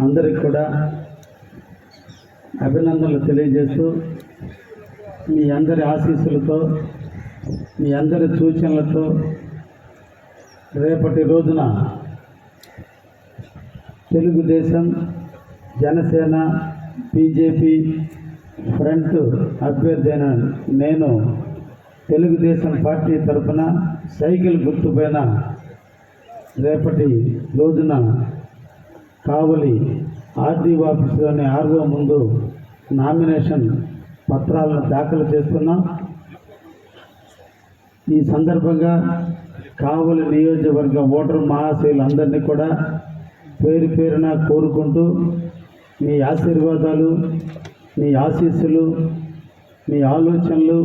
అందరికి కూడా అభినందనలు తెలియజేస్తూ మీ అందరి ఆశీస్సులతో మీ అందరి సూచనలతో రేపటి రోజున తెలుగుదేశం జనసేన బీజేపీ ఫ్రంట్ అభ్యర్థి అయిన నేను తెలుగుదేశం పార్టీ తరఫున సైకిల్ గుర్తుపైన రేపటి రోజున కావలి ఆర్డీ ఆఫీసులోని ఆర్ఓ ముందు నామినేషన్ పత్రాలను దాఖలు చేస్తున్నాం ఈ సందర్భంగా కావలి నియోజకవర్గ ఓటర్ మహాశయులందరినీ కూడా పేరు పేరున కోరుకుంటూ మీ ఆశీర్వాదాలు మీ ఆశీస్సులు మీ ఆలోచనలు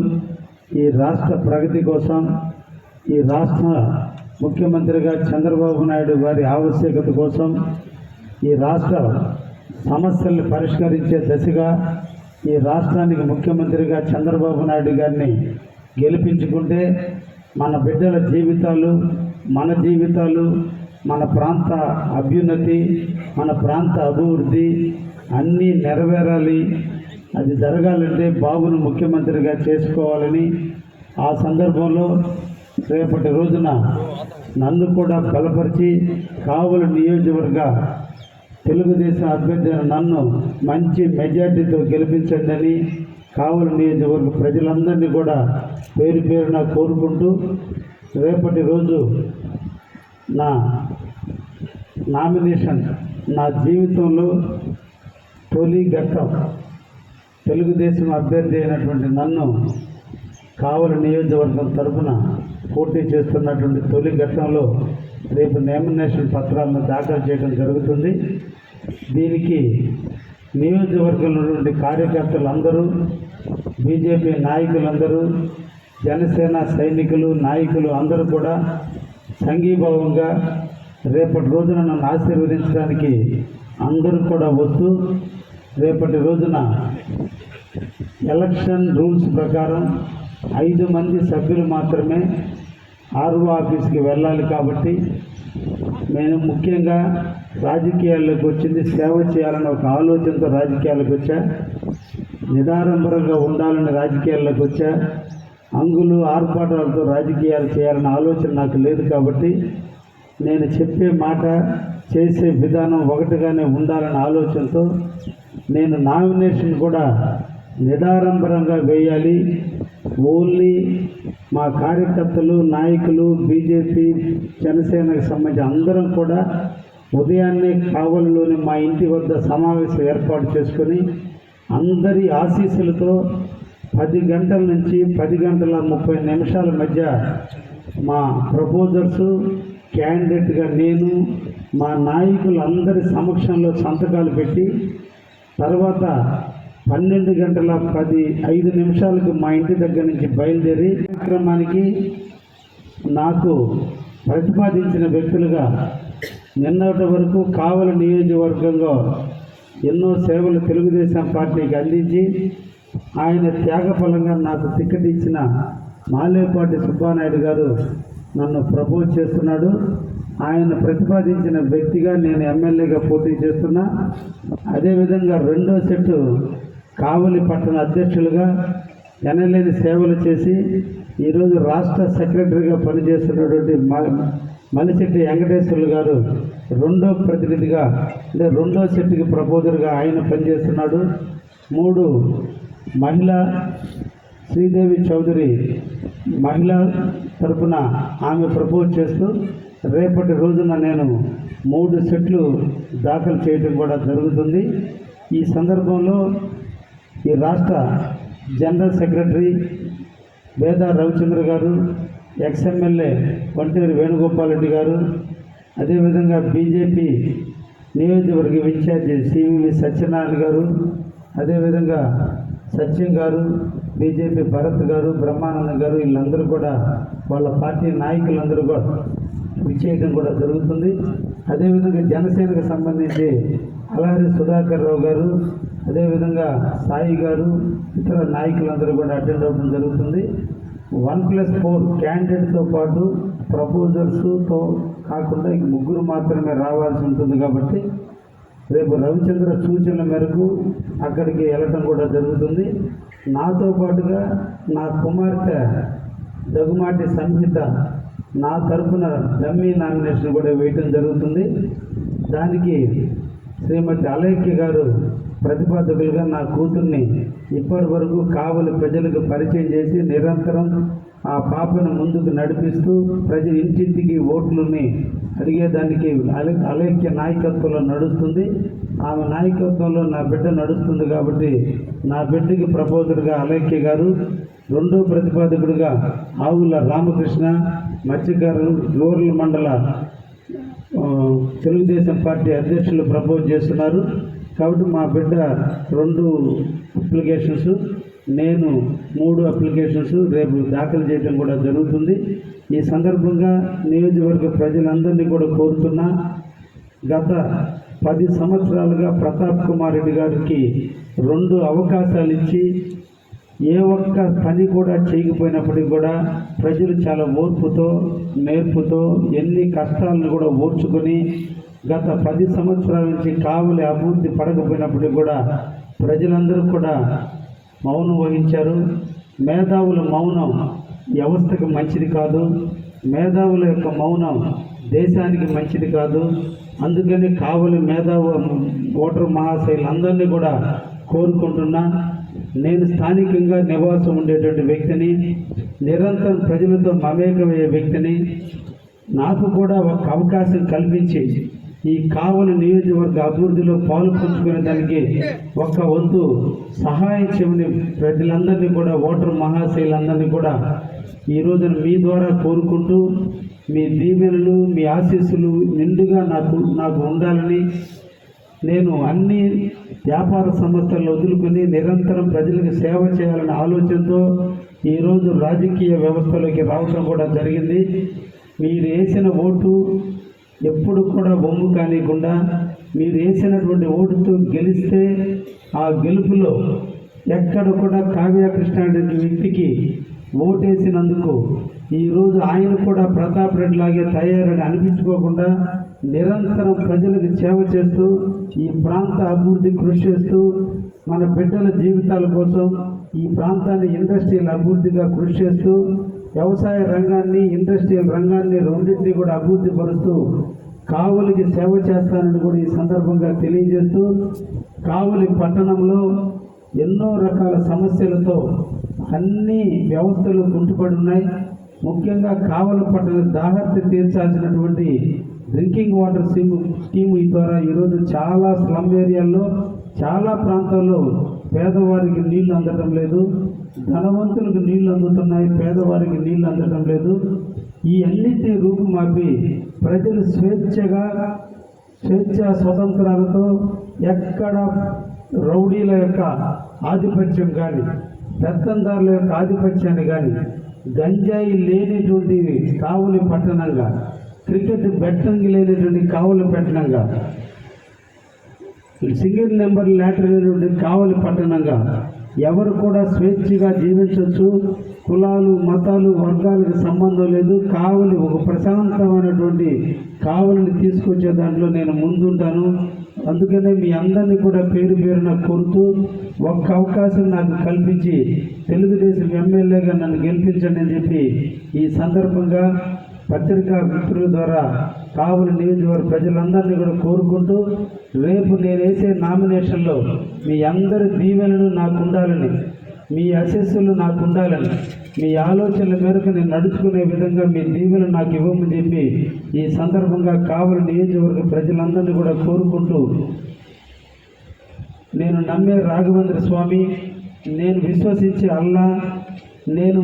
ఈ రాష్ట్ర ప్రగతి కోసం ఈ రాష్ట్ర ముఖ్యమంత్రిగా చంద్రబాబు నాయుడు గారి ఆవశ్యకత కోసం ఈ రాష్ట్ర సమస్యల్ని పరిష్కరించే దశగా ఈ రాష్ట్రానికి ముఖ్యమంత్రిగా చంద్రబాబు నాయుడు గారిని గెలిపించుకుంటే మన బిడ్డల జీవితాలు మన జీవితాలు మన ప్రాంత అభ్యున్నతి మన ప్రాంత అభివృద్ధి అన్నీ నెరవేరాలి. అది జరగాలంటే బాబును ముఖ్యమంత్రిగా చేసుకోవాలని ఆ సందర్భంలో రేపటి రోజున నన్ను కూడా బలపరిచి కావుల నియోజకవర్గ తెలుగుదేశం అభ్యర్థి నన్ను మంచి మెజార్టీతో గెలిపించండి అని కావుల నియోజకవర్గ ప్రజలందరినీ కూడా పేరు పేరున కోరుకుంటూ రేపటి రోజు నా నామినేషన్ నా జీవితంలో తొలి ఘట్టం తెలుగుదేశం అభ్యర్థి అయినటువంటి నన్ను కావలి నియోజకవర్గం తరఫున పోటీ చేస్తున్నటువంటి తొలి ఘట్టంలో రేపు నామినేషన్ పత్రాలను దాఖలు చేయడం జరుగుతుంది. దీనికి నియోజకవర్గంలో ఉన్నటువంటి కార్యకర్తలు అందరూ బీజేపీ నాయకులందరూ జనసేన సైనికులు నాయకులు అందరూ కూడా సంఘీభావంగా రేపటి రోజున నన్ను ఆశీర్వదించడానికి అందరూ కూడా వస్తూ రేపటి రోజున ఎలక్షన్ రూల్స్ ప్రకారం ఐదు మంది సభ్యులు మాత్రమే ఆర్ఓ ఆఫీస్కి వెళ్ళాలి కాబట్టి నేను ముఖ్యంగా రాజకీయాల్లోకి వచ్చింది సేవ చేయాలని ఒక ఆలోచనతో రాజకీయాలకు వచ్చా. నిదారంభరంగా ఉండాలని రాజకీయాల్లోకి వచ్చా. అంగులు ఆర్పాటాలతో రాజకీయాలు చేయాలన్న ఆలోచన నాకు లేదు కాబట్టి నేను చెప్పే మాట చేసే విధానం ఒకటిగానే ఉండాలన్న ఆలోచనతో నేను నామినేషన్ కూడా నిదారంభరంగా వేయాలి. ఓన్లీ మా కార్యకర్తలు నాయకులు బీజేపీ జనసేనకు సంబంధించి అందరం కూడా ఉదయాన్నే కావలిలోని మా ఇంటి వద్ద సమావేశం ఏర్పాటు చేసుకొని అందరి ఆశీస్సులతో పది గంటల నుంచి పది గంటల ముప్పై నిమిషాల మధ్య మా ప్రపోజర్స్ క్యాండిడేట్గా నేను మా నాయకులందరి సమక్షంలో సంతకాలు పెట్టి తర్వాత పన్నెండు గంటల పది ఐదు నిమిషాలకు మా ఇంటి దగ్గర నుంచి బయలుదేరి కార్యక్రమానికి నాకు ప్రతిపాదించిన వ్యక్తులుగా నిన్నటి వరకు కావల నియోజకవర్గంలో ఎన్నో సేవలు తెలుగుదేశం పార్టీకి అందించి ఆయన త్యాగఫలంగా నాకు టికెట్ ఇచ్చిన మాలేపాటి సుబ్బానాయుడు గారు నన్ను ప్రపోజ్ చేస్తున్నాడు. ఆయన ప్రతిపాదించిన వ్యక్తిగా నేను ఎమ్మెల్యేగా పోటీ చేస్తున్నా. అదేవిధంగా రెండో సెట్టు కావలి పట్టణ అధ్యక్షులుగా ఎనలేని సేవలు చేసి ఈరోజు రాష్ట్ర సెక్రటరీగా పనిచేస్తున్నటువంటి మ- మలిశెట్టి వెంకటేశ్వర్లు గారు రెండో ప్రతినిధిగా అంటే రెండో సెట్కి ప్రపోజర్గా ఆయన పనిచేస్తున్నాడు. మూడు మహిళ శ్రీదేవి చౌదరి మహిళ తరపున ఆమె ప్రపోజ్ చేస్తూ రేపటి రోజున నేను మూడు సెట్లు దాఖలు చేయడం కూడా జరుగుతుంది. ఈ సందర్భంలో ఈ రాష్ట్ర జనరల్ సెక్రటరీ వేదా రవిచంద్ర గారు ఎక్స్ఎమ్మెల్యే వంటేరు వేణుగోపాల్ రెడ్డి గారు అదేవిధంగా బీజేపీ నియోజకవర్గ ఇన్ఛార్జి సివివి సత్యనారాయణ గారు అదేవిధంగా సత్యం గారు బీజేపీ భరత్ గారు బ్రహ్మానందం గారు వీళ్ళందరూ కూడా వాళ్ళ పార్టీ నాయకులందరూ కూడా విచ్చేయడం కూడా జరుగుతుంది. అదేవిధంగా జనసేనకు సంబంధించి అలాగే సుధాకర్ రావు గారు అదేవిధంగా సాయి గారు ఇతర నాయకులందరూ కూడా అటెండ్ అవ్వడం జరుగుతుంది. వన్ ప్లస్ ఫోర్ క్యాండిడేట్తో పాటు ప్రపోజల్స్తో కాకుండా ఇంక ముగ్గురు మాత్రమే రావాల్సి ఉంటుంది కాబట్టి రేపు రవిచంద్ర సూచనల మేరకు అక్కడికి వెళ్ళటం కూడా జరుగుతుంది. నాతో పాటుగా నా కుమార్తె దగ్గుమాటి సంహిత నా తరపున డమ్మీ నామినేషన్ కూడా వేయటం జరుగుతుంది. దానికి శ్రీమతి అలేఖ్య గారు ప్రతిపాదకులుగా నా కూతుర్ని ఇప్పటి వరకు కావలి ప్రజలకు పరిచయం చేసి నిరంతరం ఆ పాపను ముందుకు నడిపిస్తూ ప్రజల ఇంటింటికి ఓట్లని అడిగేదానికి అలేఖ్య నాయకత్వంలో నడుస్తుంది. ఆమె నాయకత్వంలో నా బిడ్డ నడుస్తుంది కాబట్టి నా బిడ్డకి ప్రపోజర్గా అలేఖ్య గారు రెండో ప్రతిపాదకుడిగా ఆవుల రామకృష్ణ మత్స్యకారు రూరల్ మండల తెలుగుదేశం పార్టీ అధ్యక్షులు ప్రపోజ్ చేస్తున్నారు. కాబట్టి మా బిడ్డ రెండు అప్లికేషన్స్ నేను మూడు అప్లికేషన్స్ రేపు దాఖలు చేయడం కూడా జరుగుతుంది. ఈ సందర్భంగా నియోజకవర్గ ప్రజలందరినీ కూడా కోరుతున్నా గత పది సంవత్సరాలుగా ప్రతాప్ కుమార్ రెడ్డి గారికి రెండు అవకాశాలు ఇచ్చి ఏ ఒక్క పని కూడా చేయకపోయినప్పటికీ కూడా ప్రజలు చాలా ఓర్పుతో నేర్పుతో ఎన్ని కష్టాలను కూడా ఓర్చుకొని గత పది సంవత్సరాల నుంచి కావలి అభివృద్ధి పడకపోయినప్పటికీ కూడా ప్రజలందరూ కూడా మౌనం వహించారు. మేధావుల మౌనం వ్యవస్థకు మంచిది కాదు. మేధావుల యొక్క మౌనం దేశానికి మంచిది కాదు. అందుకని కావలి మేధావు ఓటర్ మహాశైలందరినీ కూడా కోరుకుంటున్నా. నేను స్థానికంగా నివాసం ఉండేటువంటి వ్యక్తిని నిరంతరం ప్రజలతో మమేకమయ్యే వ్యక్తిని నాకు కూడా ఒక అవకాశం కల్పించి ఈ కావలి నియోజకవర్గ అభివృద్ధిలో పాలు పంచుకునే దానికి ఒక్క వంతు సహాయం చేయమని ప్రజలందరినీ కూడా ఓటర్ మహాశైలందరినీ కూడా ఈ రోజున మీ ద్వారా కోరుకుంటూ మీ దీవెనలు మీ ఆశీస్సులు నిండుగా నాకు నాకు ఉండాలని నేను అన్ని వ్యాపార సంస్థలను వదులుకొని నిరంతరం ప్రజలకు సేవ చేయాలనే ఆలోచనతో ఈరోజు రాజకీయ వ్యవస్థలోకి రావటం కూడా జరిగింది. మీరు వేసిన ఓటు ఎప్పుడు కూడా బొమ్ము కానికుండా మీరు వేసినటువంటి ఓటుతో గెలిస్తే ఆ గెలుపులో ఎక్కడ కూడా కావ్య కృష్ణ అనే వ్యక్తికి ఓటేసినందుకు ఈరోజు ఆయన కూడా ప్రతాప్ రెడ్డి లాగే తయారని అనిపించుకోకుండా నిరంతరం ప్రజలకు సేవ చేస్తూ ఈ ప్రాంత అభివృద్ధి కృషి చేస్తూ మన బిడ్డల జీవితాల కోసం ఈ ప్రాంతాన్ని ఇండస్ట్రియల్ అభివృద్ధిగా కృషి చేస్తూ వ్యవసాయ రంగాన్ని ఇండస్ట్రియల్ రంగాన్ని రెండింటినీ కూడా అభివృద్ధి పరుస్తూ కావలికి సేవ చేస్తానని కూడా ఈ సందర్భంగా తెలియజేస్తూ కావలి పట్టణంలో ఎన్నో రకాల సమస్యలతో అన్ని వ్యవస్థలు గుంటుపడి ఉన్నాయి. ముఖ్యంగా కావలి పట్టణ దాహర్తి తీర్చాల్సినటువంటి డ్రింకింగ్ వాటర్ స్కీమ్ స్కీమ్ ఈ ద్వారా ఈరోజు చాలా స్లమ్ ఏరియాల్లో చాలా ప్రాంతాల్లో పేదవారికి నీళ్ళు అందటం లేదు. ధనవంతులకు నీళ్ళు అందుతున్నాయి పేదవారికి నీళ్ళు అందటం లేదు. ఈ అన్నిటినీ రూపుమాపి ప్రజలు స్వేచ్ఛగా స్వేచ్ఛ స్వతంత్రాలతో ఎక్కడ రౌడీల యొక్క ఆధిపత్యం కానీ పెత్తందారుల యొక్క ఆధిపత్యాన్ని కానీ గంజాయి లేనిటువంటి కావులి పట్టణంగా క్రికెట్ బెట్టంగి లేనటువంటి కావులి పట్టణంగా సింగిల్ నెంబర్ లెటర్ అనేటువంటి కావలి పట్టణంగా ఎవరు కూడా స్వేచ్ఛగా జీవించవచ్చు కులాలు మతాలు వర్గాలకు సంబంధం లేదు. కావలి ఒక ప్రశాంతమైనటువంటి కావలిని తీసుకొచ్చే దాంట్లో నేను ముందుంటాను. అందుకనే మీ అందరినీ కూడా పేరు పేరున కోరుతూ ఒక్క అవకాశం నాకు కల్పించి తెలుగుదేశం ఎమ్మెల్యేగా నన్ను గెలిపించండి అని చెప్పి ఈ సందర్భంగా పత్రికా మిత్రుల ద్వారా కావలి నియోజకవర్గ ప్రజలందరినీ కూడా కోరుకుంటూ రేపు నేను వేసే నామినేషన్లో మీ అందరి దీవెనలు నాకు ఉండాలని మీ అసెస్సులు నాకు ఉండాలని మీ ఆలోచనల మేరకు నేను నడుచుకునే విధంగా మీ దీవెలు నాకు ఇవ్వమని చెప్పి ఈ సందర్భంగా కావలి నియోజకవర్గ ప్రజలందరినీ కూడా కోరుకుంటూ నేను నమ్మే రాఘవేంద్ర స్వామి నేను విశ్వసించే అల్లా నేను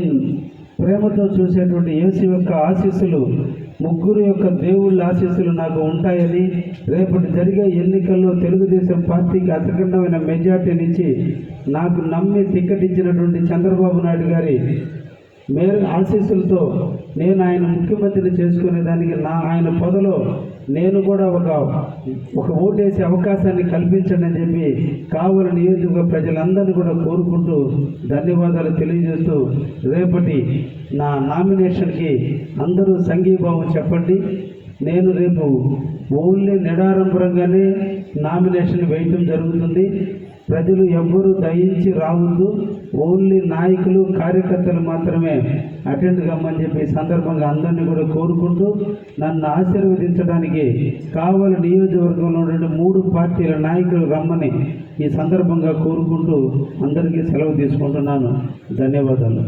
ప్రేమతో చూసేటువంటి యేసు యొక్క ఆశీస్సులు ముగ్గురు యొక్క దేవుళ్ళ ఆశీస్సులు నాకు ఉంటాయని రేపటి జరిగే ఎన్నికల్లో తెలుగుదేశం పార్టీకి అతిఖండమైన మెజార్టీనిచ్చి నాకు నమ్మి టికెట్ ఇచ్చినటువంటి చంద్రబాబు నాయుడు గారి మేర ఆశీస్సులతో నేను ఆయన ముఖ్యమంత్రిని చేసుకునే దానికి నా ఆయన పొదలో నేను కూడా ఒక ఒక ఓటేసే అవకాశాన్ని కల్పించండి అని చెప్పి కావుల నియోజకవర్గ ప్రజలందరినీ కూడా కోరుకుంటూ ధన్యవాదాలు తెలియజేస్తూ రేపటి నా నామినేషన్కి అందరూ సంఘీభావం చెప్పండి. నేను రేపు ఓన్లీ నిడారంభరంగానే నామినేషన్ వేయటం జరుగుతుంది. ప్రజలు ఎవ్వరూ దయించి రావద్దు. ఓన్లీ నాయకులు కార్యకర్తలు మాత్రమే అటెండ్ కమ్మని చెప్పి సందర్భంగా అందరినీ కూడా కోరుకుంటూ నన్ను ఆశీర్వదించడానికి కావలి నియోజకవర్గంలో ఉన్న మూడు పార్టీల నాయకులు రమ్మని ఈ సందర్భంగా కోరుకుంటూ అందరికీ సెలవు తీసుకుంటున్నాను. ధన్యవాదాలు.